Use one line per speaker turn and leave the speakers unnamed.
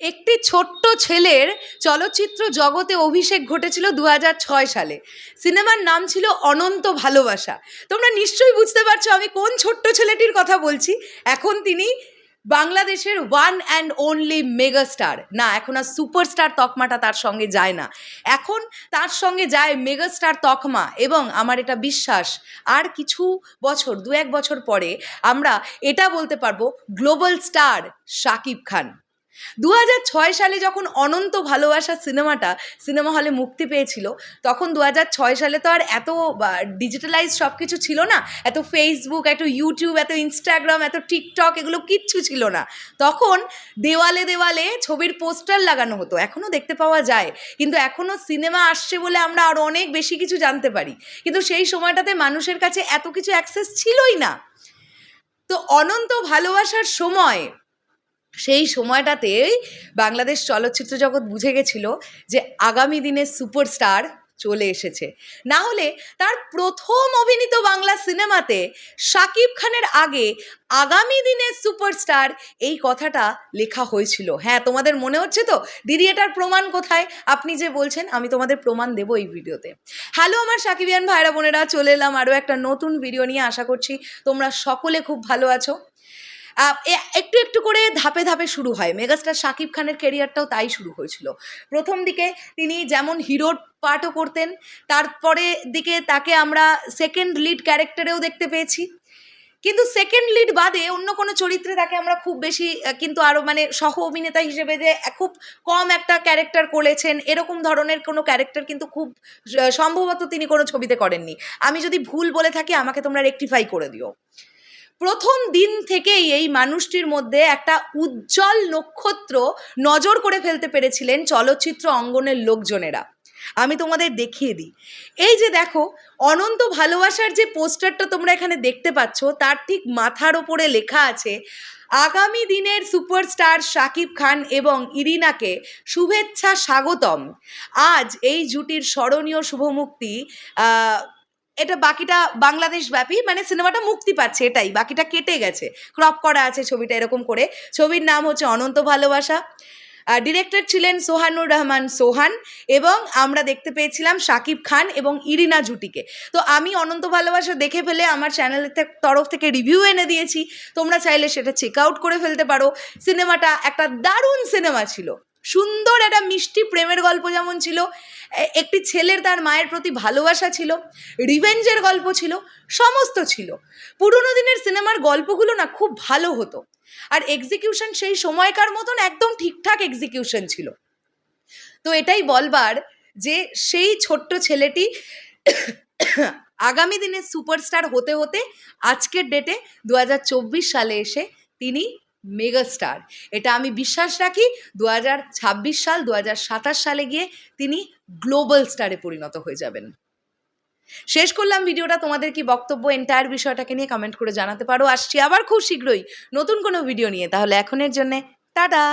একটি ছোট্ট ছেলের চলচ্চিত্র জগতে অভিষেক ঘটেছিল দু সালে। সিনেমার নাম ছিল অনন্ত ভালোবাসা। তোমরা নিশ্চয়ই বুঝতে পারছ আমি কোন ছোট্ট ছেলেটির কথা বলছি। এখন তিনি বাংলাদেশের ওয়ান অ্যান্ড অনলি মেগাস্টার। না, এখন আর সুপারস্টার তকমাটা তার সঙ্গে যায় না। এখন তার সঙ্গে যায় মেগাস্টার তকমা এবং আমার এটা বিশ্বাস, আর কিছু বছর দু এক বছর পরে আমরা এটা বলতে পারব, গ্লোবাল স্টার শাকিব খান। দু সালে যখন অনন্ত ভালোবাসা সিনেমাটা সিনেমা হলে মুক্তি পেয়েছিল, তখন দু সালে তো আর এত ডিজিটালাইজ সব কিছু ছিল না। এত ফেসবুক এত ইউটিউব এত ইনস্টাগ্রাম এত টিকটক এগুলো কিচ্ছু ছিল না। তখন দেওয়ালে দেওয়ালে ছবির পোস্টার লাগানো হতো এখনও দেখতে পাওয়া যায়। কিন্তু এখনও সিনেমা আসছে বলে আমরা আরও অনেক বেশি কিছু জানতে পারি। কিন্তু সেই সময়টাতে মানুষের কাছে এত কিছু অ্যাক্সেস ছিলই না। তো অনন্ত ভালোবাসার সময় সেই সময়টাতে বাংলাদেশ চলচ্চিত্র জগৎ বুঝে গেছিল যে আগামী দিনে সুপারস্টার চলে এসেছে। না হলে তার প্রথম অভিনীত বাংলা সিনেমাতে শাকিব খানের আগে আগামী দিনের সুপারস্টার এই কথাটা লেখা হয়েছিল। হ্যাঁ তোমাদের মনে হচ্ছে তো? দিদি, এটার প্রমাণ কোথায়? আপনি যে বলছেন, আমি তোমাদের প্রমাণ দেবো এই ভিডিওতে। হ্যালো আমার সাকিবিয়ান ভাইরা বোনেরা, চলে এলাম আরও একটা নতুন ভিডিও নিয়ে। আশা করছি তোমরা সকলে খুব ভালো আছো। একটু একটু করে ধাপে ধাপে শুরু হয়। মেগাস্টার শাকিব খানের কেরিয়ারটাও তাই শুরু হয়েছিল। প্রথম দিকে তিনি যেমন হিরোর পার্টও করতেন, তারপরে দিকে তাকে আমরা সেকেন্ড লিড ক্যারেক্টারেও দেখতে পেয়েছি। কিন্তু সেকেন্ড লিড বাদে অন্য কোনো চরিত্রে তাকে আমরা খুব বেশি কিন্তু আরও মানে সহ অভিনেতা হিসেবে যে খুব কম একটা ক্যারেক্টার করেছেন, এরকম ধরনের কোনো ক্যারেক্টার কিন্তু খুব সম্ভবত তিনি কোনো ছবিতে করেননি। আমি যদি ভুল বলে থাকি, আমাকে তোমরা রেকটিফাই করে দিও। প্রথম দিন থেকেই এই মানুষটির মধ্যে একটা উজ্জ্বল নক্ষত্র নজর করে ফেলতে পেরেছিলেন চলচ্চিত্র অঙ্গনের লোকজনেরা। আমি তোমাদের দেখিয়ে দিই। এই যে দেখো, অনন্ত ভালোবাসার যে পোস্টারটা তোমরা এখানে দেখতে পাচ্ছ, তার ঠিক মাথার ওপরে লেখা আছে, আগামী দিনের সুপারস্টার শাকিব খান এবং ইরিনাকে শুভেচ্ছা স্বাগতম। আজ এই জুটির স্মরণীয় শুভমুক্তি এটা বাকিটা বাংলাদেশ ব্যাপী মানে সিনেমাটা মুক্তি পাচ্ছে, এটাই। বাকিটা কেটে গেছে। ক্রপ করা আছে ছবিটা এরকম করে। ছবির নাম হচ্ছে অনন্ত ভালোবাসা। ডিরেক্টর ছিলেন সোহানুর রহমান সোহান এবং আমরা দেখতে পেয়েছিলাম শাকিব খান এবং ইরিনা জুটিকে তো আমি অনন্ত ভালোবাসা দেখে ফেলে আমার চ্যানেলের তরফ থেকে রিভিউ এনে দিয়েছি। তোমরা চাইলে সেটা চেক আউট করে ফেলতে পারো। সিনেমাটা একটা দারুণ সিনেমা ছিল। সুন্দর একটা মিষ্টি প্রেমের গল্প যেমন ছিল একটি ছেলের তার মায়ের প্রতি ভালোবাসা ছিল, রিভেঞ্জের গল্প ছিল, সমস্ত ছিল। পুরোনো দিনের সিনেমার গল্পগুলো না খুব ভালো হতো। আর এক্সিকিউশন সেই সময়কার মতন একদম ঠিকঠাক এক্সিকিউশন ছিল। তো এটাই বলবার যে সেই ছোট্ট ছেলেটি আগামী দিনে সুপারস্টার হতে হতে আজকের ডেটে দু হাজার চব্বিশ সালে এসে তিনি মেগাস্টার। এটা আমি বিশ্বাস রাখি দু হাজার ছাব্বিশ সাল দু হাজার সাতাশ সালে গিয়ে তিনি গ্লোবাল স্টারে পরিণত হয়ে যাবেন। শেষ করলাম ভিডিওটা, তোমাদের কি বক্তব্য এন্টায়ার বিষয়টাকে নিয়ে কমেন্ট করে জানাতে পারো। আসছি আবার খুব শীঘ্রই নতুন কোনো ভিডিও নিয়ে। তাহলে এখনের জন্যে, টাটা!